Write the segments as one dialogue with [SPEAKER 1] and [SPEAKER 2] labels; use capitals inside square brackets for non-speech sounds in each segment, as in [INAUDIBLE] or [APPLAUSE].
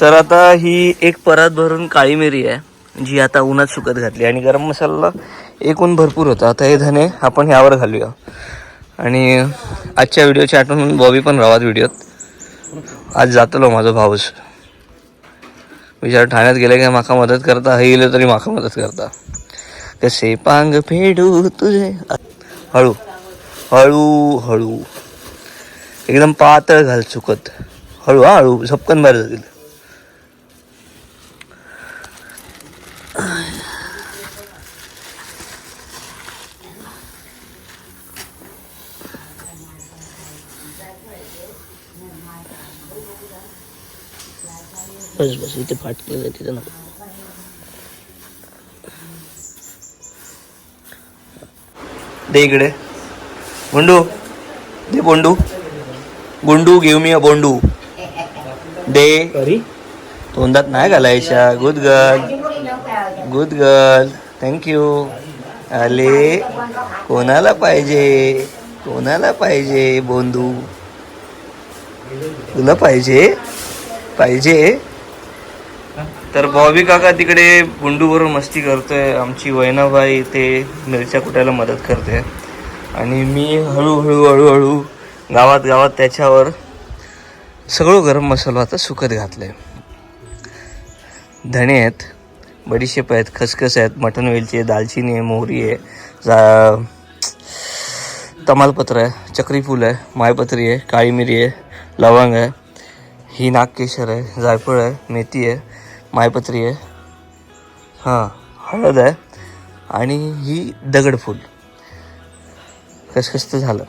[SPEAKER 1] तर आता ही एक परात भरून काळी मिरी आहे जी आता उन्हात सुकत घातली. आणि गरम मसाला एकूण भरपूर होता. आता हे धने आपण ह्यावर घालूया. आणि आजच्या व्हिडिओची आठवण बॉबी पण राहत व्हिडिओत आज जातलो माझा भाऊस विचार ठाण्यात गेले की माका मदत करता. हे गेलं तरी माका मदत करता. कसे पांग फेडू तुझे? हळू हळू हळू. एकदम पातळ घाल चुकत हळू हळू झपकन बरं जातील. बस बस इथे फाटलेलं तिथे नको. दे इकडे. बोंडू दे बोंडू. गुंडू घेऊ मी बोंडू. दे. तोंडात नाही घालायच्या. Good girl good girl thank you आले. कोणाला पाहिजे? कोणाला पाहिजे बोंडू? तुला पाहिजे? पाहिजे? तर बॉबी काका तिकडे बुंडूवरून मस्ती करतोय. आमची वैनाबाई ते मिरच्या कुटायला मदत करते. आणि मी हळूहळू हळूहळू गावात गावात त्याच्यावर सगळं गरम मसाला आता सुकत घातले धणे आहेत बडीशेप आहेत खसखस आहेत मटण वेलची आहे दालचिनी आहे मोहरी आहे जा तमालपत्र आहे चक्रीफूल आहे मायपत्री आहे काळी मिरी आहे लवंग आहे ही नागकेशर आहे जायफळ आहे मेथी आहे मायपत्री आहे. हां हळद आहे आणि ही दगडफूल कसकस्त तर झालं.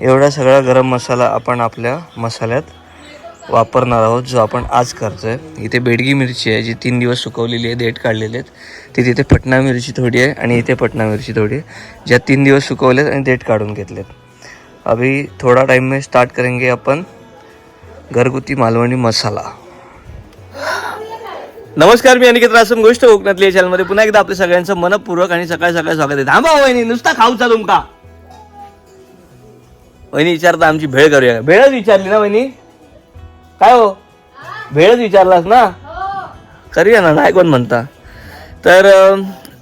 [SPEAKER 1] एवढा सगळा गरम मसाला आपण आपल्या मसाल्यात वापरणार आहोत जो आपण आज करतो आहे इथे बेडगी मिरची आहे जी तीन दिवस सुकवलेली आहे देठ काढलेले आहेत. ती तिथे पटना मिरची थोडी आहे आणि इथे पटना मिरची थोडी आहे. ज्या तीन दिवस सुकवलेत आणि देठ काढून घेतलेत. अभी थोडा टाईम में स्टार्ट करेंगे आपण घरगुती मालवणी मसाला. नमस्कार मी अनिकेत रासम गोष्ट कोकणातली या चॅनलमध्ये पुन्हा एकदा आपल्या सगळ्यांचं मनपूर्वक आणि सकाळी सकाळी स्वागत आहे. थांबा हो वहिनी नुसता खाऊचा तुमका वहिनी विचारता आमची भेळ करूया भेळच विचारली ना वहिनी? काय हो? भेळच विचारलास ना? करूया ना नाही कोण म्हणता. तर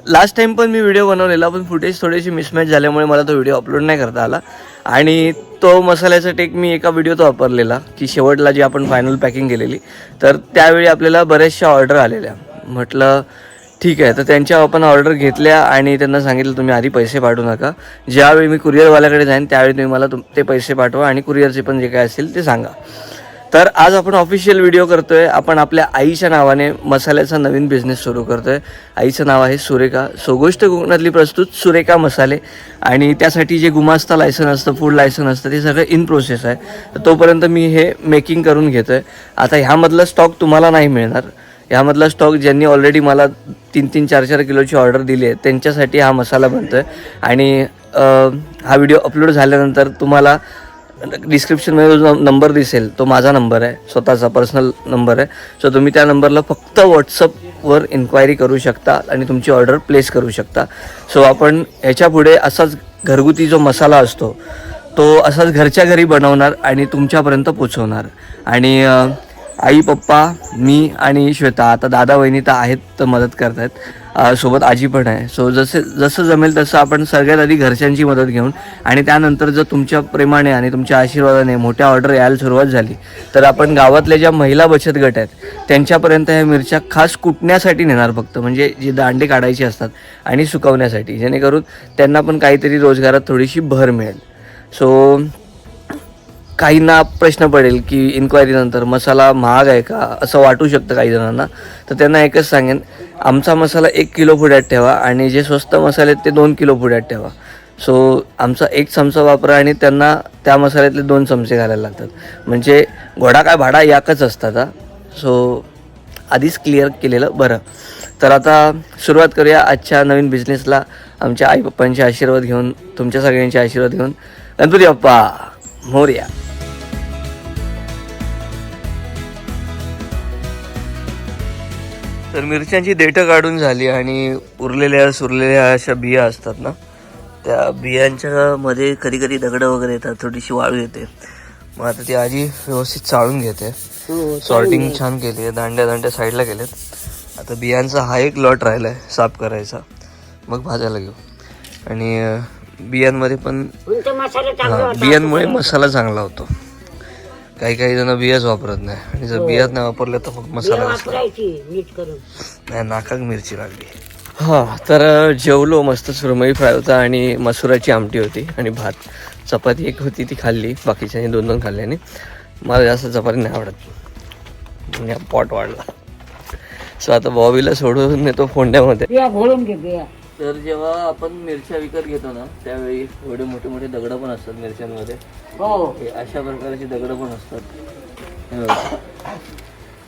[SPEAKER 1] लास्ट टाइम पण मी व्हिडिओ बनवलेला पण फुटेज थोडीशी मिसमॅच झाल्यामुळे मला तो व्हिडिओ अपलोड नाही करता आला. आणि तो मसाल्याचा टेक मी एका व्हिडिओत वापरलेला की शेवटला जी आपण फायनल पॅकिंग केलेली तर त्यावेळी आपल्याला बऱ्याचशा ऑर्डर आलेल्या. म्हटलं ठीक आहे तर त्यांच्या आपण ऑर्डर घेतल्या आणि त्यांना सांगितलं तुम्ही आधी पैसे पाठवू नका. ज्यावेळी मी कुरिअरवाल्याकडे जाईन त्यावेळी तुम्ही मला तुम ते पैसे पाठवा आणि कुरिअरचे पण जे काय असेल ते सांगा. तर आज आपण ऑफिशियल व्हिडिओ करतोय. आपण आपल्या आईच्या नावाने मसाल्याचा नवीन बिझनेस सुरू करतोय. आईचं नाव आहे सुरेखा. सोगोष्ट कोकणातली प्रस्तुत सुरेखा मसाले. आणि त्यासाठी जे गुमास्ता लायसन असतं फूड लायसन असतं ते सगळं इन प्रोसेस आहे. तर तोपर्यंत मी हे मेकिंग करून घेतोय. आता ह्यामधला स्टॉक तुम्हाला नाही मिळणार. ह्यामधला स्टॉक ज्यांनी ऑलरेडी मला तीन तीन चार चार किलोची ऑर्डर दिली आहे त्यांच्यासाठी हा मसाला बनतोय. आणि हा व्हिडिओ अपलोड झाल्यानंतर तुम्हाला डिस्क्रिप्शनमध्ये जो नंबर दिसेल तो माझा नंबर आहे. स्वतःचा पर्सनल नंबर आहे. सो तुम्ही त्या नंबरला फक्त व्हॉट्सअपवर इन्क्वायरी करू शकता आणि तुमची ऑर्डर प्लेस करू शकता. सो आपण ह्याच्या पुढे असाच घरगुती जो मसाला असतो तो असाच घरच्या घरी बनवणार आणि तुमच्यापर्यंत पोचवणार आणि आई पप्पा मी आणि श्वेता. आता दादा वहिनी तर आहेत तर मदत करत आहेत सोबत आजी पण आहे. सो जसे जसं जमेल तसं आपण सगळ्यात आधी घरच्यांची मदत घेऊन आणि त्यानंतर जर तुमच्या प्रेमाने आणि तुमच्या आशीर्वादाने मोठ्या ऑर्डर यायला सुरुवात झाली तर आपण गावातल्या ज्या महिला बचत गट आहेत त्यांच्यापर्यंत ह्या मिरच्या खास कुटण्यासाठी नेणार फक्त. म्हणजे जे दांडे काढायचे असतात आणि सुकवण्यासाठी. जेणेकरून त्यांना पण काहीतरी रोजगारात थोडीशी भर मिळेल. सो काहींना प्रश्न पडेल की इन्क्वायरीनंतर मसाला महाग आहे का असं वाटू शकतं काही जणांना. तर त्यांना एकच सांगेन आमचा मसाला एक किलो पुढ्यात ठेवा आणि जे स्वस्त मसाले आहेत ते दोन किलो पुढ्यात ठेवा. सो आमचा एक चमचा वापरा आणि त्यांना त्या मसाल्यातले दोन चमचे घालायला लागतात. म्हणजे घोडा काय भाडा याकच असतात हा. सो आधीच क्लिअर केलेलं बरं. तर आता सुरुवात करूया आजच्या नवीन बिझनेसला आमच्या आई पप्पांचे आशीर्वाद घेऊन तुमच्या सगळ्यांचे आशीर्वाद घेऊन. गणपती बाप्पा मोर्या. तर मिरच्यांची देठं काढून झाली आणि उरलेल्या सुरलेल्या अशा बिया असतात ना त्या बियांच्या मध्ये कधी कधी दगडं वगैरे येतात थोडीशी वाळू येते. मग आता ती आजी व्यवस्थित चाळून घेते. सॉर्टिंग छान केली आहे दांड्या दांड्या साईडला गेलेत आता बियांचा हा एक लॉट राहिला आहे साफ करायचा. मग भाजायला घेऊ. आणि बियांमध्ये पण हा, बियांमुळे मसाला चांगला होतो. काही काही जण बियाच वापरत नाही. आणि जर बियाच नाही वापरल्या तर मग मसाला कसला? नाही नाकाक मिरची लागली. हा तर जेवलो मस्त सुरमई फ्राय होता आणि मसुराची आमटी होती आणि भात. चपाती एक होती ती खाल्ली. बाकीच्यानी दोन दोन खाल्ल्याने मला जास्त चपाती नाही आवडत. म्हणजे पॉट वाढला. सो आता बॉबीला सोडून येतो फोंड्यामध्ये. तर जेव्हा आपण मिरच्या विकत घेतो ना त्यावेळी एवढे मोठे मोठे दगड पण असतात मिरच्यांमध्ये.
[SPEAKER 2] हो.
[SPEAKER 1] हे अशा प्रकारची दगड पण असतात. हे बघा.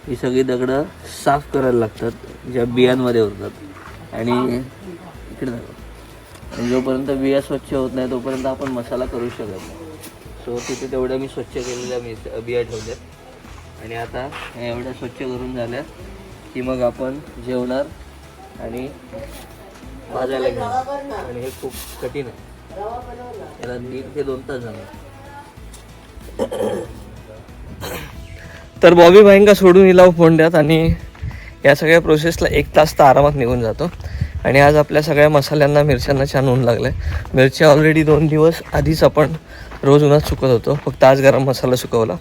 [SPEAKER 1] ही सगळी दगडं साफ करायला लागतात ज्या बियांमध्ये होतात. आणि इकडे दाखव. आणि जोपर्यंत बिया स्वच्छ होत नाही तोपर्यंत आपण मसाला करू शकत नाही. सो तिथे तेवढ्या मी स्वच्छ केलेल्या मी बिया ठेवल्यात. आणि आता ह्या एवढ्या स्वच्छ करून झाल्या की मग आपण जेवणार आणि भाजायला घ्या आणि हे खूप कठीण आहे. त्याला दीड ते दोन तास जाणार तर बॉबी भाईंका सोडून इलाव फोंड्यात आणि या सगळ्या प्रोसेसला एक तास तर आरामात निघून जातो. आणि आज आपल्या सगळ्या मसाल्यांना मिरच्यांना छान ऊन लागलं आहे मिरच्या ऑलरेडी दोन दिवस आधीच आपण रोज उन्हात सुकत होतो. फक्त आज गरम मसाला सुकवला.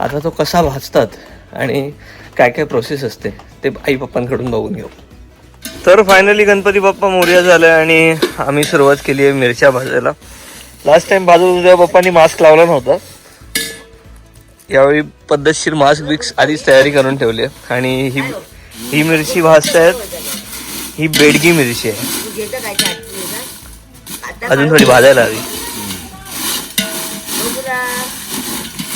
[SPEAKER 1] आता तो कसा भाजतात आणि काय काय प्रोसेस असते ते आई पप्पांकडून बघून घेऊ. तर फायनली गणपती बाप्पा मोर्या झाला आणि आम्ही सुरुवात केली आहे मिरच्या भाजायला. लास्ट टाइम भाजत उद्या पप्पांनी मास्क लावला नव्हता. यावेळी पद्धतशीर मास्क बिक्स आधीच तयारी करून ठेवली आहे. आणि ही ही मिरची भाजतायत. ही बेडगी मिरची आहे. अजून थोडी भाजायला हवी.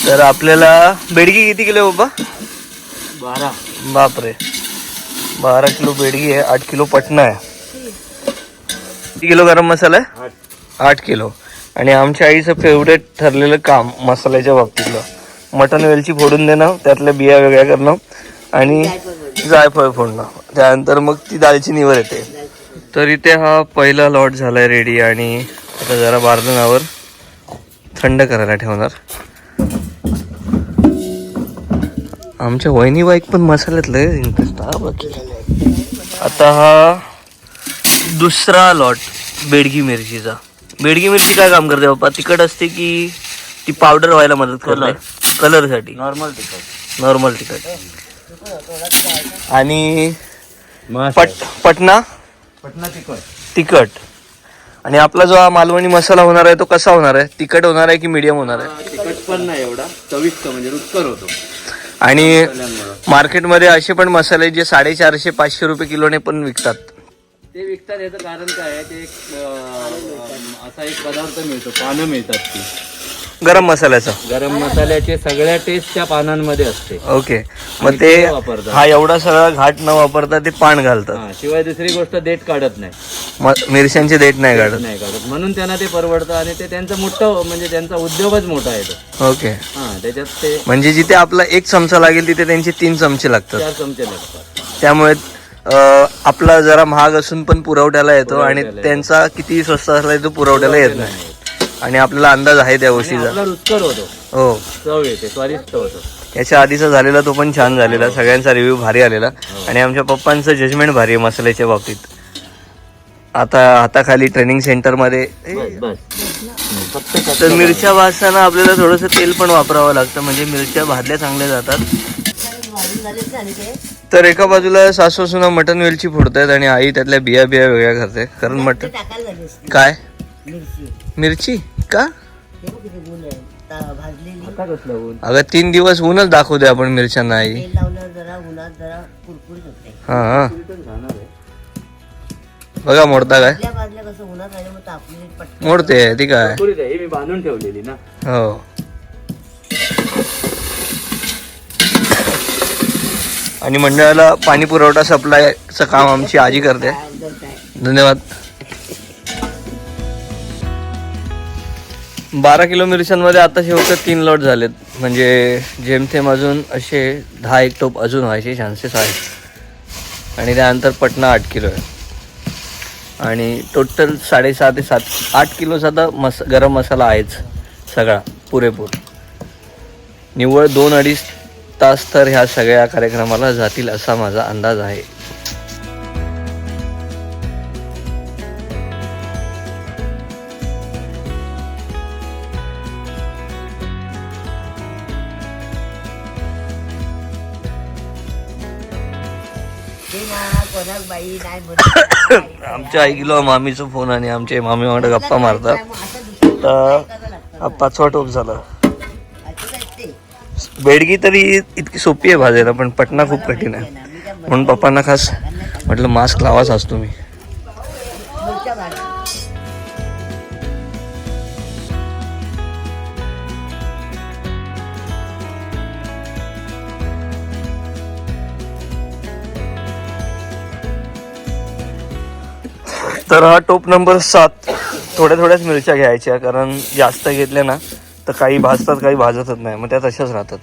[SPEAKER 1] तर आपल्याला बेडगी किती किलो बाबा
[SPEAKER 2] बारा.
[SPEAKER 1] बापरे. बारा किलो बेडगी आहे आठ किलो पटना आहे किती किलो गरम मसाला आहे आठ। किलो। आणि आमच्या आईचं फेवरेट ठरलेलं काम मसाल्याच्या बाबतीतलं. मटन वेलची फोडून देणं त्यातल्या बिया वेगळ्या करणं आणि जायफळ फोडणं. त्यानंतर मग ती दालचिनीवर येते. तर इथे हा पहिला लॉट झालाय रेडी आणि आता जरा बारदनावर थंड करायला ठेवणार. आमच्या वहिनी बाईक पण मसाल्यात लय इंटरेस्ट हा आता हा दुसरा लॉट बेडगी मिरचीचा. बेडगी मिरची काय काम करते बाप्पा? तिखट असते की ती पावडर व्हायला मदत करते? कलरसाठी
[SPEAKER 2] नॉर्मल तिखट.
[SPEAKER 1] नॉर्मल तिखट. आणि पट पटना?
[SPEAKER 2] पटना तिखट.
[SPEAKER 1] तिखट. आणि आपला जो हा मालवणी मसाला होणार आहे तो कसा होणार आहे? तिखट होणार आहे की मीडियम होणार आहे?
[SPEAKER 2] तिखट पण नाही एवढा. चविष्ट म्हणजे रुचकर होतो.
[SPEAKER 1] आणि मार्केटमध्ये असे पण मसाले जे साडेचारशे पाचशे रुपये किलोने पण विकतात.
[SPEAKER 2] ते विकतात याचं कारण काय आहे ते एक असा एक पदार्थ मिळतो पानं मिळतात ती.
[SPEAKER 1] गरम मसाल्याचा?
[SPEAKER 2] गरम मसाल्याचे सगळ्या टेस्ट त्या पानांमध्ये असते.
[SPEAKER 1] ओके. मग ते
[SPEAKER 2] वापरतात.
[SPEAKER 1] हा एवढा सगळा घाट न वापरता ते पान घालतात.
[SPEAKER 2] हा शिवाय दुसरी गोष्ट देठ काढत नाही.
[SPEAKER 1] म- मिरच्यांचे देठ नाही काढत.
[SPEAKER 2] नाही काढत. म्हणून त्यांना ते परवडतं आणि ते त्यांचं मोठं म्हणजे त्यांचा उद्योगच मोठा आहे तो.
[SPEAKER 1] ओके.
[SPEAKER 2] हा त्याच्यात ते
[SPEAKER 1] म्हणजे जिथे आपला एक चमचा लागेल तिथे त्यांचे तीन चमचे लागतात.
[SPEAKER 2] चार चमचे लागतात.
[SPEAKER 1] त्यामुळे अं, आपला जरा महाग असून पण पुरवठ्याला येतो आणि त्यांचा किती स्वस्त असला तो पुरवठ्याला येत नाही. आणि आपल्याला अंदाज आहे त्या गोष्टीचा.
[SPEAKER 2] आपला रुचकर होतो.
[SPEAKER 1] हो.
[SPEAKER 2] चव येते स्वादिष्ट होतो.
[SPEAKER 1] याच्या आधीचा झालेला तो पण छान झालेला सगळ्यांचा रिव्ह्यू भारी आलेला. आणि आमच्या पप्पांचं जजमेंट भारी आहे मसाल्याच्या बाबतीत. आता हाताखाली ट्रेनिंग सेंटरमध्ये तर मिरच्या भाजताना आपल्याला थोडंसं तेल पण वापरावं लागतं म्हणजे मिरच्या भाजल्या चांगल्या जातात. तर एका बाजूला सासू सुना मटन वेलची फोडतायत आणि आई त्यातल्या बिया बिया वेगळ्या करते कारण मटन काय? मिरची? का?
[SPEAKER 2] आता कसलं ऊन?
[SPEAKER 1] अगं तीन दिवस ऊनच दाखवू दे आपण मिरच्यांना आई हा हा.
[SPEAKER 2] जाणार आहे.
[SPEAKER 1] बघा मोडता काय? मोडते ती काय?
[SPEAKER 2] आहे ही मी बांधून ठेवलेली ना.
[SPEAKER 1] हो. आणि मंडळाला पाणी पुरवठा सप्लायचं काम आमची आजी करते. धन्यवाद. बारा किलो मिरच्यांमध्ये आता शेवटचे तीन लॉट झालेत. म्हणजे जेमथेम अजून असे दहा एक टोप अजून व्हायचे चान्सेस आहेत. आणि त्यानंतर पटना आठ किलो आहे. आणि टोटल साडेसहा ते सात आठ किलोचा आता मस गरम मसाला आहेच सगळा पुरेपूर. निव्वळ दोन अडीच तास तर ह्या सगळ्या कार्यक्रमाला जातील असा माझा अंदाज आहे. आमच्या ऐकलो मामीचा फोन आणि आमचे मामी वाटत गप्पा मारतात. तर हा पाचवा टोप झाला. बेडगी तरी इतकी सोपी आहे भाजायला पण पटना खूप कठीण आहे. म्हणून पप्पांना खास म्हटलं मास्क लावाच असतो मी तर हा टोप नंबर सात. थोड्या थोड्याच मिरच्या घ्यायच्या कारण जास्त घेतल्या ना तर काही भाजतात काही भाजतच नाही. मग त्या तशाच राहतात.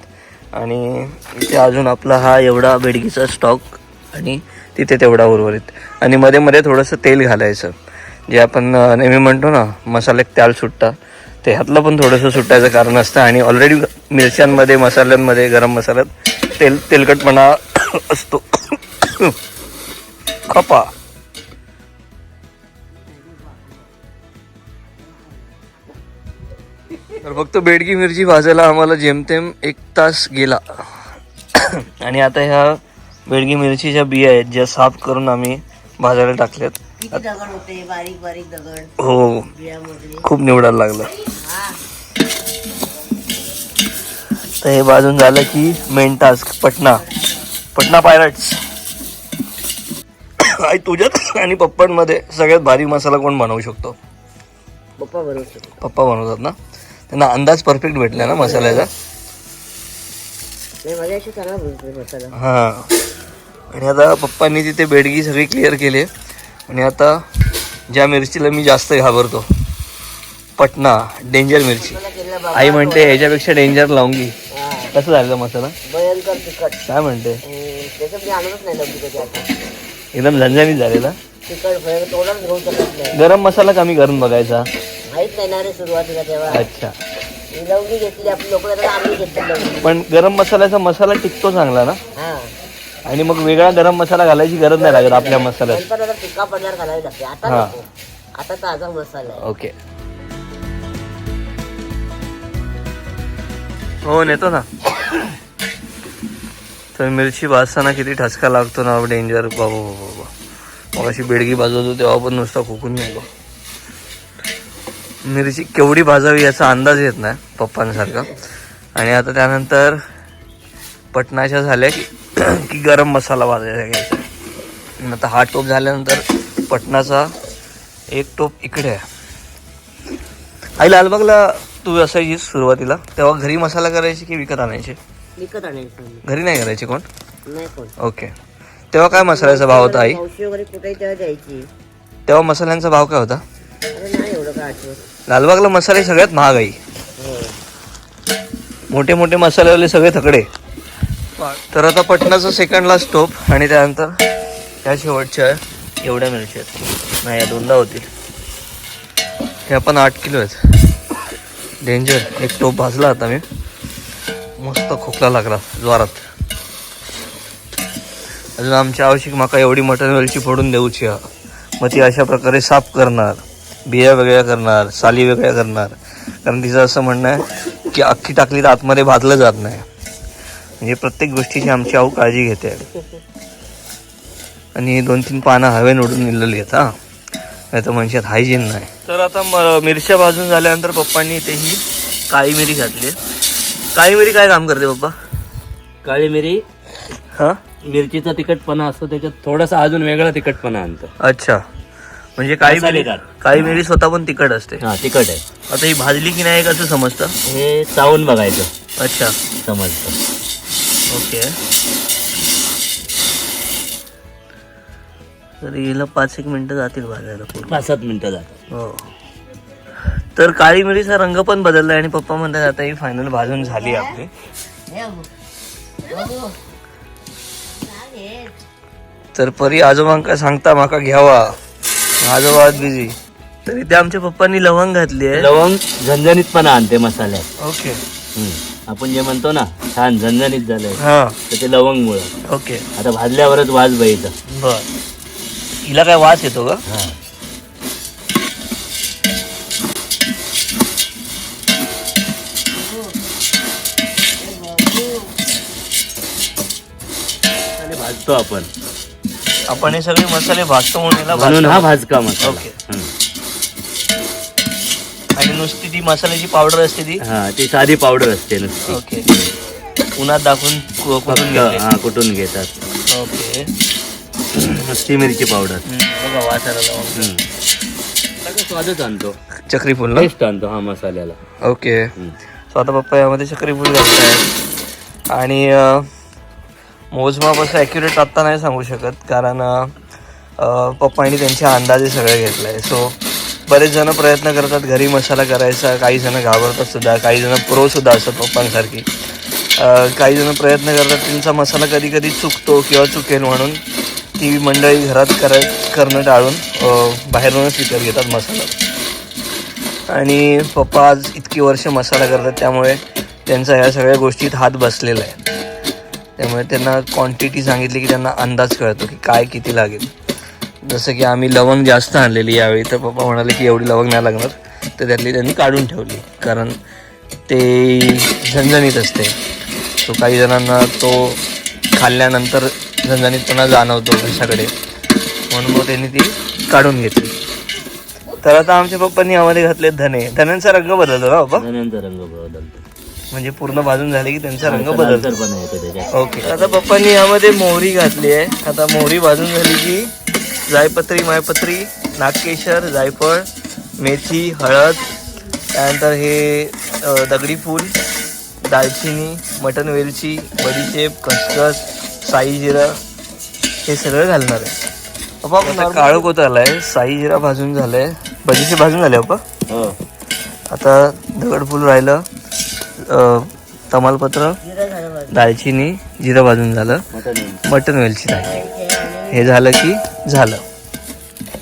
[SPEAKER 1] आणि इथे अजून आपला हा एवढा बेडगीचा स्टॉक आणि तिथे तेवढा उर्वरित. आणि मध्ये मध्ये थोडंसं तेल घालायचं. जे आपण नेहमी म्हणतो ना मसाल्यात त्याल सुट्टा ते ह्यातलं पण थोडंसं सुटायचं कारण असतं. आणि ऑलरेडी मिरच्यांमध्ये मसाल्यांमध्ये गरम मसाल्यात तेल तेलकटपणा [COUGHS] असतो. [COUGHS] खपा. तर फक्त बेडगी मिरची भाजायला आम्हाला जेमतेम एक तास गेला. आणि आता ह्या बेडगी मिरचीच्या बिया आहेत ज्या साफ करून आम्ही भाजायला टाकल्यात.
[SPEAKER 3] किती दगड होते? बारीक बारीक दगड.
[SPEAKER 1] हो. खूप निवडायला लागलं.
[SPEAKER 3] हा
[SPEAKER 1] तर हे भाजून झालं की main task Patna Patna pirates आई तुझ्यात आणि पप्पांमध्ये सगळ्यात भारी मसाला कोण बनवू शकतो?
[SPEAKER 3] पप्पा बरोबर
[SPEAKER 1] पप्पा बनवतात ना? त्यांना अंदाज परफेक्ट भेटला ना मसाल्याचा. हां. आणि आता पप्पांनी तिथे बेडगी सगळी क्लिअर केली. आणि आता ज्या मिरचीला मी जास्त घाबरतो पटना डेंजर मिरची. आई म्हणते ह्याच्यापेक्षा डेंजर लावूंगी
[SPEAKER 3] हा.
[SPEAKER 1] कसं झालं मसाला?
[SPEAKER 3] भयंकर तिखट.
[SPEAKER 1] काय म्हणते?
[SPEAKER 3] अं, त्याचं मी आणतच नाही लवकर कधी आता
[SPEAKER 1] एकदम झणझणीत झालेला.
[SPEAKER 3] तिखट भयंकर तोडाच घेऊ शकत नाही.
[SPEAKER 1] गरम मसाला कमी करून बघायचा.
[SPEAKER 3] नाही ना रे सुरुवातीला तेव्हा
[SPEAKER 1] अच्छा.
[SPEAKER 3] मी लवंगी घेतली आपली लोक घेतली
[SPEAKER 1] पण गरम मसाल्याचा मसाला टिकतो चांगला ना?
[SPEAKER 3] हा.
[SPEAKER 1] आणि मग वेगळा गरम मसाला घालायची गरज नाही लागत आपल्या मसाल्यात.
[SPEAKER 3] नंतर आता टिक्का पडणार घालावी लागते. आता
[SPEAKER 1] हा.
[SPEAKER 3] नको. आता ताजा मसाला आहे.
[SPEAKER 1] ओके. हो नेतो ना. तर मिरची भाजताना किती ठसका लागतो ना डेंजर बाबा बाबा बाबा. मग अशी बेडगी भाजवतो तेव्हा पण नुसता खोकून गेलो. मिरची केवढी भाजावी याचा अंदाज येत नाही पप्पांसारखा. आणि आता त्यानंतर पटनाच्या झाल्या की की गरम मसाला भाजायचा घ्यायचा. आता हा टोप झाल्यानंतर पटनाचा एक टोप इकडे आहे. आई लालबागला तू असायची सुरुवातीला तेव्हा घरी मसाला करायची की विकत आणायची?
[SPEAKER 3] विकत आणायचं.
[SPEAKER 1] घरी नाही करायची कोण? ओके. तेव्हा काय मसाल्याचा भाव होता आई?
[SPEAKER 3] वगैरे कुठेही तेव्हा द्यायची.
[SPEAKER 1] तेव्हा मसाल्यांचा भाव काय होता? लालबागला मसाले सगळ्यात महाग
[SPEAKER 3] आहे
[SPEAKER 1] मोठे मोठे मसालेवाले सगळे थकडे. तर आता पटणाचा सेकंड लास्ट स्टॉप आणि त्यानंतर ह्या शेवटच्या एवढ्या मिरच्या आहेत. नाही या दोनदा होतील. ह्या पण आठ किलो आहेत. डेंजर एक टोप भाजला आता मी. मस्त खोकला लागला ज्वारात. अजून आमच्या आवश्यक माका एवढी मटण वेलची फोडून देऊची हा. मग ती अशा प्रकारे साफ करणार. बिया वेगळ्या करणार साली वेगळ्या करणार. कारण तिचं असं म्हणणं आहे की अख्खी टाकली तर आतमध्ये भाजलं जात नाही. म्हणजे प्रत्येक गोष्टीची आमची आऊ काळजी घेते. आणि दोन तीन पानं हवे ओढून निघलेली आहेत हा. नाही तर मनशात हायजीन नाही. तर आता म- मिरच्या भाजून झाल्यानंतर पप्पांनी इथे ही काळी मिरी घातली काळी मिरी काय काम करते पप्पा?
[SPEAKER 2] काळी मिरी
[SPEAKER 1] हा?
[SPEAKER 2] मिरचीचा तिखटपणा असतो त्याच्यात थोडासा अजून वेगळा तिखटपणा आणतो.
[SPEAKER 1] अच्छा. म्हणजे काळी मिरी
[SPEAKER 2] मसालेदार.
[SPEAKER 1] काळी मिरी स्वतः पण तिखट असते.
[SPEAKER 2] हा तिखट आहे.
[SPEAKER 1] आता ही भाजली की नाही कसं समजतं?
[SPEAKER 2] हे चावून बघायचं.
[SPEAKER 1] अच्छा.
[SPEAKER 2] समजतं.
[SPEAKER 1] ओके. तर हिला पाच एक मिनिटं जातील भाजायला पूर्ण.
[SPEAKER 2] पाच सात मिनिटं जातात.
[SPEAKER 1] हो. तर काळी मिरीचा रंग पण बदललाय आणि पप्पा म्हणतात आता ही फायनल भाजून झाली आपली. तर परी आजोबांका सांगता माका घ्यावा. आजोबा बिझी तर इथे आमच्या पप्पांनी लवंग घातली आहे.
[SPEAKER 2] लवंग झणझणीतपणा आणते मसाल्यात
[SPEAKER 1] ओके.
[SPEAKER 2] हम्म. आपण जे म्हणतो ना छान झणझणीत झालंय.
[SPEAKER 1] हा.
[SPEAKER 2] तर ते लवंगमुळं.
[SPEAKER 1] ओके.
[SPEAKER 2] आता भाजल्यावरच वाज बाईचा
[SPEAKER 1] बर. हिला काय वास येतो का?
[SPEAKER 2] भाजतो आपण.
[SPEAKER 1] आपण हे सगळे मसाले भाजतो म्हणून
[SPEAKER 2] हा. भाजका मसाला.
[SPEAKER 1] ओके.
[SPEAKER 2] हं.
[SPEAKER 1] आणि नुसती ती मसाल्याची पावडर असते ती?
[SPEAKER 2] हा ती साधी पावडर असते नुसती.
[SPEAKER 1] ओके. उन्हात दाखवून कु- कुटून
[SPEAKER 2] फक्त
[SPEAKER 1] घेतले?
[SPEAKER 2] हा कुठून घेतात.
[SPEAKER 1] ओके.
[SPEAKER 2] नुसती मिरची पावडर.
[SPEAKER 1] हम्म, बघा वास आला लवंग.
[SPEAKER 2] हं. सगळं स्वादच आणतो.
[SPEAKER 1] चक्री फुल ना?
[SPEAKER 2] टेस्ट आणतो हा मसाल्याला.
[SPEAKER 1] ओके.
[SPEAKER 2] हं.
[SPEAKER 1] सो आता पप्पा यामध्ये चक्री फूल घालतायत आणि अं, मोजमाप असं ॲक्युरेट आत्ता नाही सांगू शकत कारण पप्पांनी त्यांचे अंदाजे सगळे घेतलं आहे सो बरेच जण प्रयत्न करतात घरी मसाला करायचा काही जण घाबरतात सुद्धा काही जण प्रो सुद्धा असतात पप्पांसारखी. काही जण प्रयत्न करतात त्यांचा मसाला कधी कधी चुकतो किंवा चुकेल म्हणून ती मंडळी घरात कर करणं टाळून बाहेरूनच विकत घेतात मसाला. आणि पप्पा आज इतकी वर्ष मसाला करतात त्यामुळे त्यांचा ह्या सगळ्या गोष्टीत हात बसलेला आहे. त्यामुळे त्यांना क्वांटिटी सांगितली की त्यांना अंदाज कळतो की काय किती लागेल. जसं की आम्ही लवंग जास्त आणलेली यावेळी तर पप्पा म्हणाले की एवढी लवंग नाही लागणार. तर त्यातली त्यांनी काढून ठेवली. कारण ते झणझणीत असते. तो काही जणांना तो खाल्ल्यानंतर झणझणीतपणा जाणवतो घशाकडे. म्हणून मग त्यांनी ती काढून घेतली. तर आता आमच्या पप्पांनी यामध्ये घातले धने. धन्यांचा रंग बदलतो ना पप्पा?
[SPEAKER 2] धन्यांचा रंग बदलतो.
[SPEAKER 1] म्हणजे पूर्ण भाजून झाले की त्यांचा रंग बदलतो.
[SPEAKER 2] त्याच्यात.
[SPEAKER 1] ओके. आता पप्पांनी यामध्ये मोहरी घातली आहे. आता मोहरी भाजून झाली की जायपत्री मायपत्री नागकेशर जायफळ मेथी हळद त्यानंतर हे दगडी फूल दालचिनी मटन वेलची बडीशेप खसखस साई जिरं हे सगळं घालणार आहे. पप्पा काळं कोत आलाय. साई जिरा भाजून झालंय. बडीशेप भाजून झाले पप्पा?
[SPEAKER 2] हो.
[SPEAKER 1] आता दगडफूल राहिलं. तमालपत्र. दालचिनी जिरं भाजून झालं.
[SPEAKER 2] मटन
[SPEAKER 1] वेलची
[SPEAKER 3] आणि
[SPEAKER 1] हे झालं की झालं.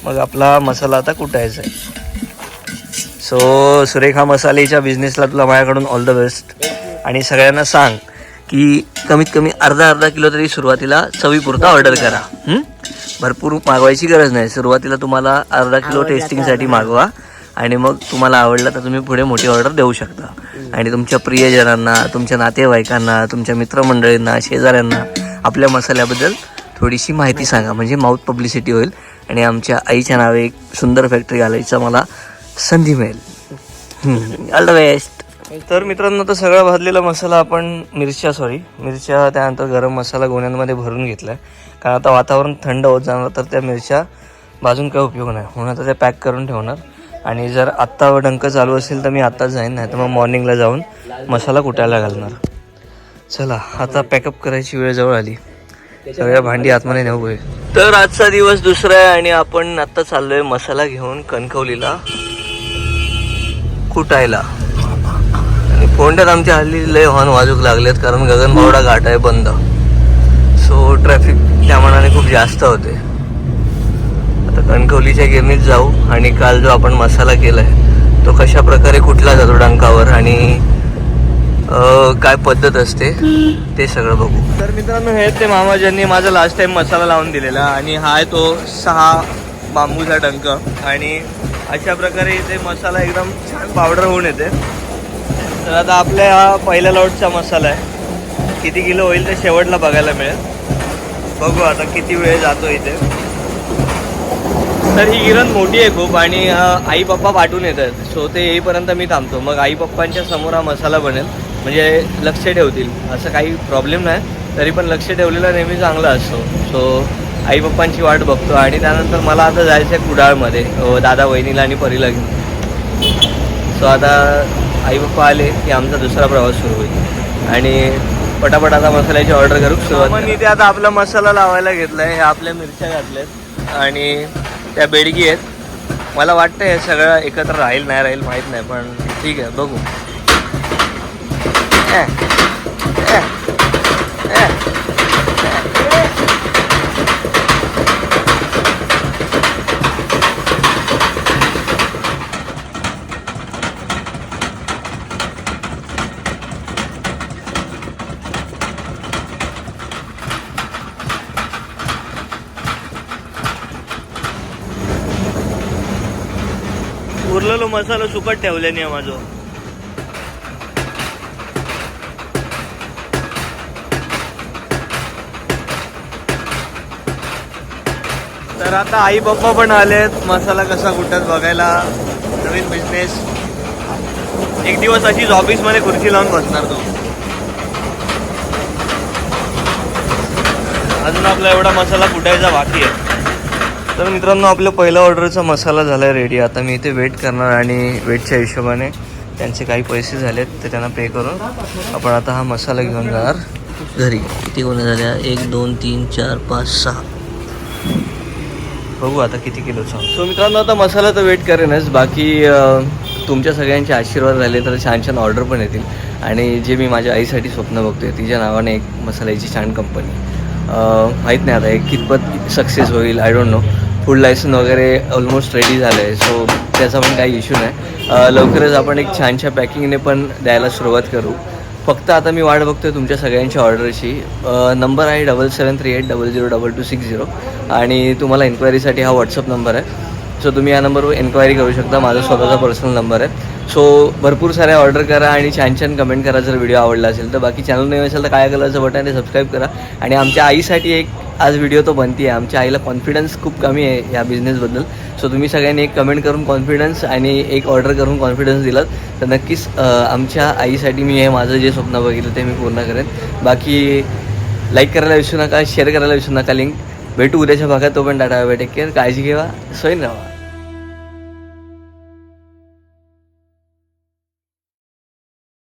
[SPEAKER 1] मग आपला मसाला आता कुटायचा आहे सो सुरेखा मसालेच्या बिझनेसला तुला माझ्याकडून ऑल द बेस्ट आणि सगळ्यांना सांग की कमीत कमी अर्धा अर्धा किलो तरी सुरुवातीला चवीपुरता ऑर्डर करा? भरपूर मागवायची गरज नाही. सुरुवातीला तुम्हाला अर्धा किलो टेस्टिंगसाठी मागवा. आणि मग तुम्हाला आवडलं तर तुम्ही पुढे मोठी ऑर्डर देऊ शकता. आणि तुमच्या प्रियजनांना तुमच्या नातेवाईकांना तुमच्या मित्रमंडळींना शेजाऱ्यांना आपल्या मसाल्याबद्दल थोडीशी माहिती सांगा. म्हणजे माउथ पब्लिसिटी होईल आणि आमच्या आईच्या नावे एक सुंदर फॅक्टरी घालायचा मला संधी मिळेल. ऑल द बेस्ट तर मित्रांनो तर सगळा भाजलेला मसाला आपण मिरच्या सॉरी मिरच्या त्यानंतर गरम मसाला गोण्यांमध्ये भरून घेतला कारण आता वातावरण थंड होत जाणार तर त्या मिरच्या भाजून काय उपयोग नाही. म्हणून आता त्या पॅक करून ठेवणार. आणि जर आत्ता डंक चालू असेल तर मी आत्ताच जाईन नाही तर मग मॉर्निंगला जाऊन मसाला कुटायला घालणार. चला आता पॅकअप करायची वेळ जवळ आली. सगळ्या भांडी आतमध्ये नेऊ होईल तर आजचा दिवस दुसरा आहे आणि आपण आत्ता चाललोय मसाला घेऊन कणकवलीला. कुटायला. आणि फोंड्यात आमच्या हल्ली लय हॉर्न वाजूक लागलेत कारण गगनबावडा घाट आहे बंद. सो ट्रॅफिक त्या मनाने खूप जास्त होते. कणकवलीच्या गिरणीत जाऊ आणि काल जो आपण मसाला केला आहे तो कशा प्रकारे कुठला जातो डंकावर आणि काय पद्धत असते ते सगळं बघू. तर मित्रांनो हे ते मामा ज्यांनी माझा लास्ट टाइम मसाला लावून दिलेला आणि हा आहे तो सहा बांबूचा डंक आणि अशा प्रकारे इथे मसाला एकदम छान पावडर होऊन येते. तर आता आपल्या हा पहिल्या लॉटचा मसाला आहे. किती किलो होईल ते शेवटला बघायला मिळेल. बघू आता किती वेळ जातो इथे. तर ही गिरण मोठी आहे खूप आणि आई पप्पा पाठवून येतात. सो ते येईपर्यंत मी थांबतो. मग आई पप्पांच्या समोर हा मसाला बनेल. म्हणजे लक्ष ठेवतील. असं काही प्रॉब्लेम नाही. तरी पण लक्ष ठेवलेला नेहमी चांगला असतो. सो आई पप्पांची वाट बघतो आणि त्यानंतर मला आता जायचं आहे कुडाळमध्ये दादा वहिनीला आणि परीला घेऊन. सो आता आई पप्पा आले की आमचा दुसरा प्रवास सुरू होईल. आणि पटापट आता मसाल्याची ऑर्डर करू. सुरुवात इथे आता आपला मसाला लावायला घेतलाय. हे आपल्या मिरच्या घातल्यात. आणि त्या बेडगी आहेत. मला वाटतं हे सगळं एकत्र राहील नाही राहील माहीत नाही पण ठीक आहे बघू. उरलेलो मसाला सुकट ठेवल्याने माझं. तर आता आई पप्पा पण आलेत. मसाला कसा कुठत बघायला? नवीन बिझनेस एक दिवस अशीच ऑफिसमध्ये खुर्ची लावून बसणार तो. अजून आपला एवढा मसाला कुटायचा बाकी आहे. तर मित्रांनो आपलं पहिला ऑर्डरचा मसाला झाला आहे रेडी आता मी इथे वेट करणार आणि वेटच्या हिशोबाने त्यांचे काही पैसे झालेत ते त्यांना पे करून आपण आता हा मसाला घेऊन जाणार घरी. किती कोणी झाल्या एक दोन तीन चार पाच सहा. बघू आता किती किलोचा सो मित्रांनो आता मसाला तर वेट करेनच. बाकी तुमच्या सगळ्यांचे आशीर्वाद झाले तर छान छान ऑर्डर पण येतील. आणि जे मी माझ्या आईसाठी स्वप्न बघतोय तिच्या नावाने एक मसाल्याची छान कंपनी माहीत नाही आता एक कितपत सक्सेस होईल I don't know food license वगैरे ऑलमोस्ट रेडी झालं आहे सो त्याचा पण काही इश्यू नाही. लवकरच आपण एक छानशा पॅकिंगने पण द्यायला सुरुवात करू. फक्त आता मी वाट बघतो आहे तुमच्या सगळ्यांच्या ऑर्डरची. नंबर आहे double seven three eight double zero double two six zero आणि तुम्हाला इन्क्वायरीसाठी हा व्हॉट्सअप नंबर आहे. सो तुम्ही या नंबरवर एन्क्वायरी करू शकता. माझा स्वतःचा पर्सनल नंबर आहे. सो भरपूर साऱ्या ऑर्डर करा आणि छान छान कमेंट करा जर व्हिडिओ आवडला असेल. तर बाकी चॅनल नवीन असेल तर काय कलरचं बटन आहे सबस्क्राईब करा. आणि आमच्या आईसाठी एक आज व्हिडिओ तो बनती आहे आमच्या आईला कॉन्फिडन्स खूप कमी आहे या बिझनेसबद्दल सो तुम्ही सगळ्यांनी एक कमेंट करून कॉन्फिडन्स आणि एक ऑर्डर करून कॉन्फिडन्स दिलात. तर नक्कीच आमच्या आईसाठी मी हे माझं जे स्वप्न बघितलं ते मी पूर्ण करेन. बाकी लाईक करायला विसरू नका शेअर करायला विसरू नका लिंक भेटू उद्याच्या भागात. तो पण टाटा टेक केअर काळजी घेवा. सोयीन राहा.